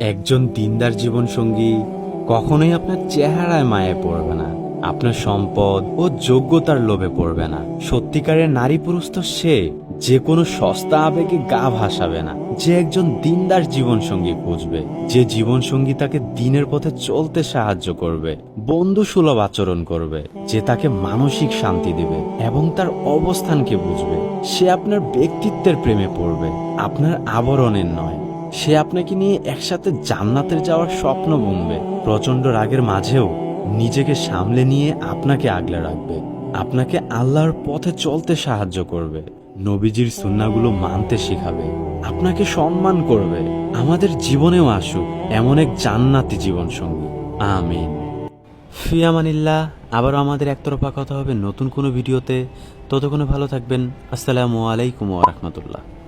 একজন দিনদার জীবনসঙ্গী কখনোই আপনার চেহারায় মায়ে পড়বে না, আপনার সম্পদ ও যোগ্যতার লোভে পড়বে না। সত্যিকারের নারী পুরুষ তো সে, যে কোনো সস্তা আবেগে গা ভাসাবে না, যে একজন দিনদার জীবনসঙ্গী খুঁজবে, যে জীবনসঙ্গী তাকে দিনের পথে চলতে সাহায্য করবে, বন্ধু সুলভ আচরণ করবে, যে তাকে মানসিক শান্তি দিবে এবং তার অবস্থানকে বুঝবে। সে আপনার ব্যক্তিত্বের প্রেমে পড়বে, আপনার আবরণের নয়। সে আপনাকে নিয়ে একসাথে জান্নাতের যাওয়ার স্বপ্ন বুনবে। প্রচণ্ড রাগের মাঝেও নিজেকে সামলে নিয়ে আপনাকে আগলে রাখবে। আপনাকে আল্লাহর পথে চলতে সাহায্য করবে। নবীজির সুন্নাগুলো মানতে শিখাবে। আপনাকে সম্মান করবে। আমাদের জীবনেও আসুক এমন এক জান্নাতি জীবন সঙ্গী আমিন ফিয়ামানিল্লাহ আবারও আমাদের একতরফা কথা হবে নতুন কোনো ভিডিওতে। ততক্ষণে ভালো থাকবেন। আসসালামু আলাইকুম রাহমাতুল্লাহ।